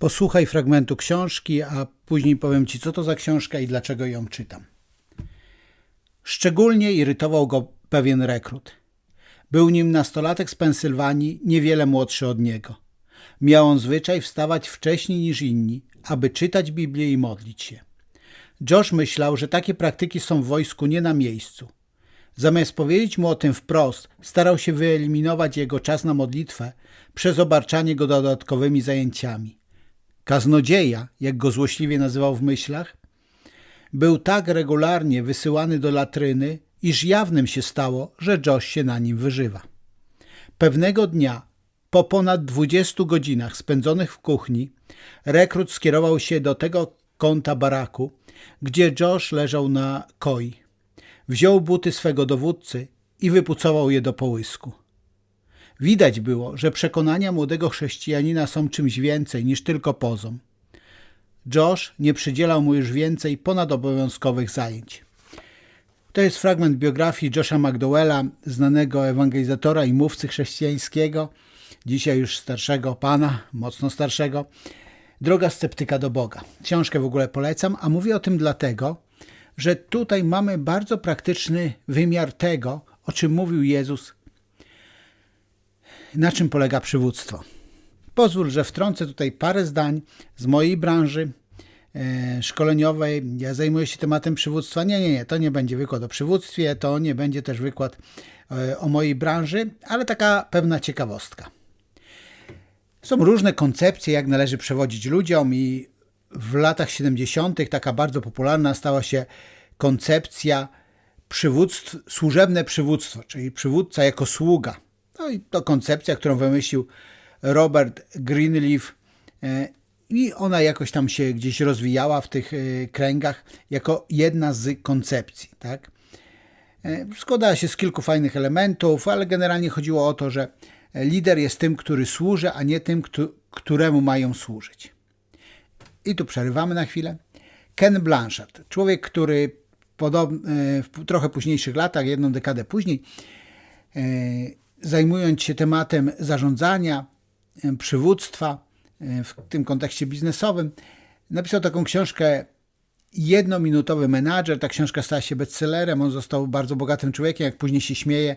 Posłuchaj fragmentu książki, a później powiem Ci, co to za książka i dlaczego ją czytam. Szczególnie irytował go pewien rekrut. Był nim nastolatek z Pensylwanii, niewiele młodszy od niego. Miał on zwyczaj wstawać wcześniej niż inni, aby czytać Biblię i modlić się. Josh myślał, że takie praktyki są w wojsku nie na miejscu. Zamiast powiedzieć mu o tym wprost, starał się wyeliminować jego czas na modlitwę przez obarczanie go dodatkowymi zajęciami. Kaznodzieja, jak go złośliwie nazywał w myślach, był tak regularnie wysyłany do latryny, iż jawnym się stało, że Josh się na nim wyżywa. Pewnego dnia, po ponad 20 godzinach spędzonych w kuchni, rekrut skierował się do tego kąta baraku, gdzie Josh leżał na koi. Wziął buty swego dowódcy i wypucował je do połysku. Widać było, że przekonania młodego chrześcijanina są czymś więcej niż tylko pozą. Josh nie przydzielał mu już więcej ponadobowiązkowych zajęć. To jest fragment biografii Josha McDowella, znanego ewangelizatora i mówcy chrześcijańskiego, dzisiaj już starszego pana, mocno starszego. Droga sceptyka do Boga. Książkę w ogóle polecam, a mówię o tym dlatego, że tutaj mamy bardzo praktyczny wymiar tego, o czym mówił Jezus, na czym polega przywództwo. Pozwól, że wtrącę tutaj parę zdań z mojej branży e, szkoleniowej. Ja zajmuję się tematem przywództwa. Nie, nie, nie, to nie będzie wykład o przywództwie, to nie będzie też wykład e, o mojej branży, ale taka pewna ciekawostka. Są różne koncepcje, jak należy przewodzić ludziom, i w latach 70. taka bardzo popularna stała się koncepcja przywództw, służebne przywództwo, czyli przywódca jako sługa. No i to koncepcja, którą wymyślił Robert Greenleaf e, i ona jakoś tam się gdzieś rozwijała w tych e, kręgach jako jedna z koncepcji. Tak? E, składała się z kilku fajnych elementów, ale generalnie chodziło o to, że lider jest tym, który służy, a nie tym, któremu mają służyć. I tu przerywamy na chwilę. Ken Blanchard, człowiek, który w trochę późniejszych latach, jedną dekadę później, zajmując się tematem zarządzania, przywództwa w tym kontekście biznesowym, napisał taką książkę Jednominutowy menadżer. Ta książka stała się bestsellerem. On został bardzo bogatym człowiekiem. Jak później się śmieje,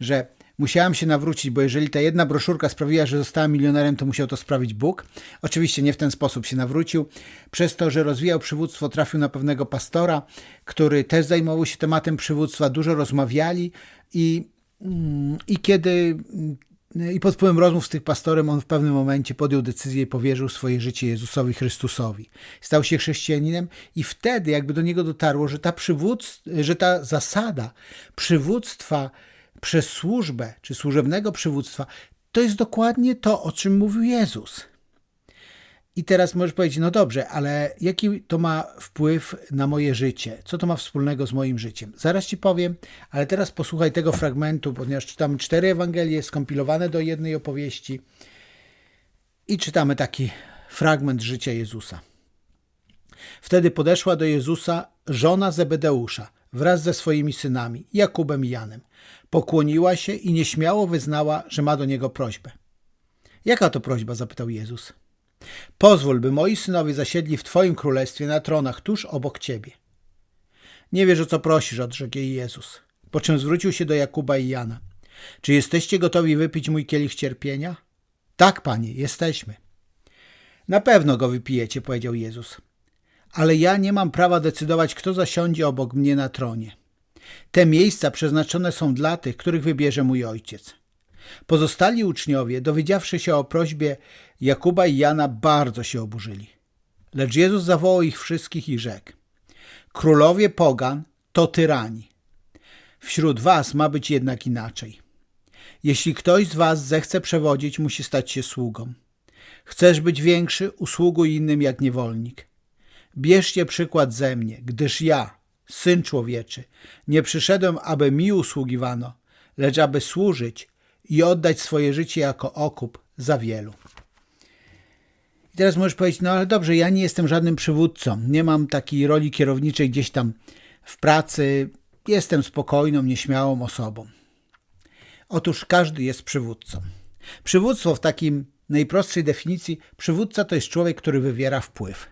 że musiałem się nawrócić, bo jeżeli ta jedna broszurka sprawiła, że zostałem milionerem, to musiał to sprawić Bóg. Oczywiście nie w ten sposób się nawrócił. Przez to, że rozwijał przywództwo, trafił na pewnego pastora, który też zajmował się tematem przywództwa. Dużo rozmawiali i i kiedy i pod wpływem rozmów z tym pastorem on w pewnym momencie podjął decyzję i powierzył swoje życie Jezusowi Chrystusowi. Stał się chrześcijaninem i wtedy jakby do niego dotarło, że ta, że ta zasada przywództwa przez służbę, czy służebnego przywództwa, to jest dokładnie to, o czym mówił Jezus. I teraz możesz powiedzieć, no dobrze, ale jaki to ma wpływ na moje życie? Co to ma wspólnego z moim życiem? Zaraz ci powiem, ale teraz posłuchaj tego fragmentu, ponieważ czytamy cztery Ewangelie skompilowane do jednej opowieści i czytamy taki fragment życia Jezusa. Wtedy podeszła do Jezusa żona Zebedeusza wraz ze swoimi synami, Jakubem i Janem. Pokłoniła się i nieśmiało wyznała, że ma do niego prośbę. Jaka to prośba? zapytał Jezus. Pozwól, by moi synowie zasiedli w Twoim królestwie na tronach tuż obok Ciebie. Nie wiesz, o co prosisz, odrzekł jej Jezus. Po czym zwrócił się do Jakuba i Jana. Czy jesteście gotowi wypić mój kielich cierpienia? Tak, panie, jesteśmy. Na pewno go wypijecie, powiedział Jezus. Ale ja nie mam prawa decydować, kto zasiądzie obok mnie na tronie. Te miejsca przeznaczone są dla tych, których wybierze mój ojciec. Pozostali uczniowie, dowiedziawszy się o prośbie Jakuba i Jana, bardzo się oburzyli. Lecz Jezus zawołał ich wszystkich i rzekł: Królowie pogan to tyrani. Wśród was ma być jednak inaczej. Jeśli ktoś z was zechce przewodzić, musi stać się sługą. Chcesz być większy, usługuj innym jak niewolnik. Bierzcie przykład ze mnie, gdyż ja, syn człowieczy, nie przyszedłem, aby mi usługiwano, lecz aby służyć i oddać swoje życie jako okup za wielu. I teraz możesz powiedzieć, no ale dobrze, ja nie jestem żadnym przywódcą, nie mam takiej roli kierowniczej gdzieś tam w pracy, jestem spokojną, nieśmiałą osobą. Otóż każdy jest przywódcą. Przywództwo w takim najprostszej definicji, przywódca to jest człowiek, który wywiera wpływ.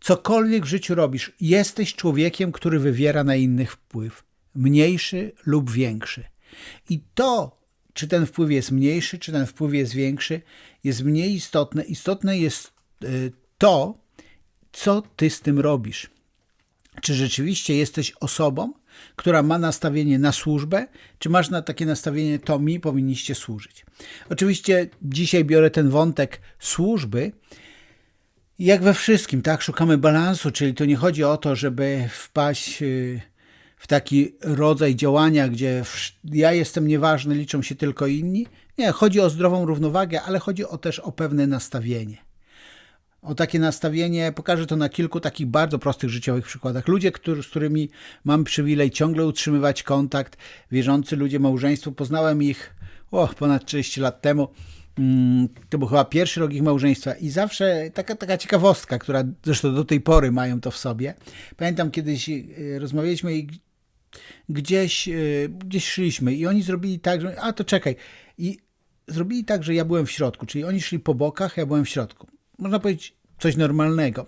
Cokolwiek w życiu robisz, jesteś człowiekiem, który wywiera na innych wpływ, mniejszy lub większy. I to, czy ten wpływ jest mniejszy, czy ten wpływ jest większy, jest mniej istotne. Istotne jest y, to, co ty z tym robisz. Czy rzeczywiście jesteś osobą, która ma nastawienie na służbę, czy masz na takie nastawienie, to mi powinniście służyć. Oczywiście dzisiaj biorę ten wątek służby, jak we wszystkim, tak, szukamy balansu, czyli to nie chodzi o to, żeby wpaść y, taki rodzaj działania, gdzie ja jestem nieważny, liczą się tylko inni. Nie, chodzi o zdrową równowagę, ale chodzi o też o pewne nastawienie. O takie nastawienie, pokażę to na kilku takich bardzo prostych życiowych przykładach. Ludzie, z którymi mam przywilej ciągle utrzymywać kontakt, wierzący ludzie, małżeństwo, poznałem ich o, ponad 30 lat temu. Mm, to był chyba pierwszy rok ich małżeństwa i zawsze taka, taka ciekawostka, która zresztą do tej pory mają to w sobie. Pamiętam kiedyś y, rozmawialiśmy i gdzieś, y, gdzieś szliśmy i oni zrobili tak, że a to czekaj. I zrobili tak, że ja byłem w środku, czyli oni szli po bokach, ja byłem w środku. Można powiedzieć coś normalnego.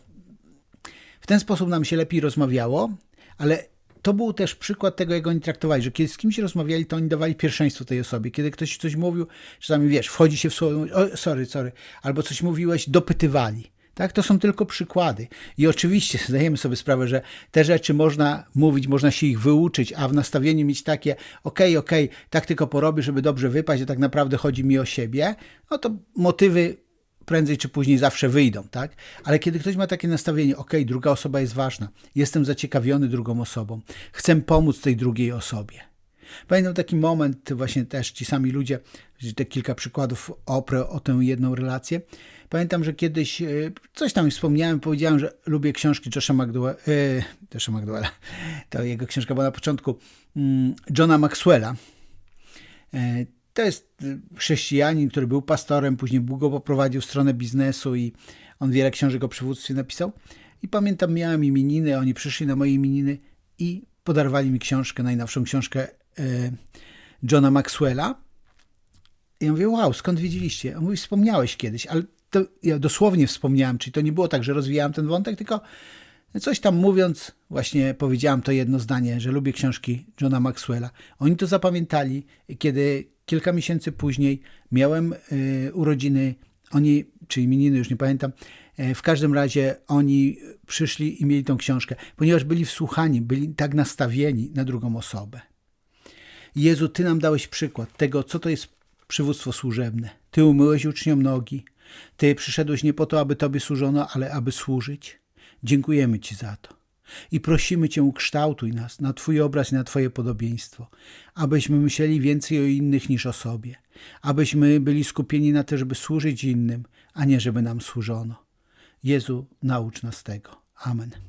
W ten sposób nam się lepiej rozmawiało, ale to był też przykład tego, jak oni traktowali, że kiedy z kimś rozmawiali, to oni dawali pierwszeństwo tej osobie. Kiedy ktoś coś mówił, czasami wiesz, wchodzi się w słowo, sorry, sorry, albo coś mówiłeś, dopytywali. Tak, to są tylko przykłady. I oczywiście zdajemy sobie sprawę, że te rzeczy można mówić, można się ich wyuczyć, a w nastawieniu mieć takie, okej, okay, okej, okay, tak tylko porobię, żeby dobrze wypaść, a tak naprawdę chodzi mi o siebie, no to motywy prędzej czy później zawsze wyjdą, tak? Ale kiedy ktoś ma takie nastawienie, ok, druga osoba jest ważna, jestem zaciekawiony drugą osobą, chcę pomóc tej drugiej osobie. Pamiętam taki moment, właśnie też ci sami ludzie, te kilka przykładów oprę o tę jedną relację. Pamiętam, że kiedyś e, coś tam wspomniałem, powiedziałem, że lubię książki Josha McDowella, yy, McDowella, to jego książka była na początku, mm, Johna Maxwella. E, to jest y, chrześcijanin, który był pastorem, później długo poprowadził stronę biznesu i on wiele książek o przywództwie napisał. I pamiętam, miałem imieniny, oni przyszli na moje imieniny i podarowali mi książkę, najnowszą książkę e, Johna Maxwella. I ja mówię, wow, skąd wiedzieliście? On mówi, wspomniałeś kiedyś, ale to ja dosłownie wspomniałem, czyli to nie było tak, że rozwijałem ten wątek, tylko coś tam mówiąc, właśnie powiedziałem to jedno zdanie, że lubię książki Johna Maxwella. Oni to zapamiętali, kiedy kilka miesięcy później miałem y, urodziny, oni, czy imieniny, już nie pamiętam, e, w każdym razie oni przyszli i mieli tą książkę, ponieważ byli wsłuchani, byli tak nastawieni na drugą osobę. Jezu, Ty nam dałeś przykład tego, co to jest przywództwo służebne. Ty umyłeś uczniom nogi. Ty przyszedłeś nie po to, aby Tobie służono, ale aby służyć. Dziękujemy Ci za to. I prosimy Cię, ukształtuj nas na Twój obraz i na Twoje podobieństwo, abyśmy myśleli więcej o innych niż o sobie, abyśmy byli skupieni na tym, żeby służyć innym, a nie żeby nam służono. Jezu, naucz nas tego. Amen.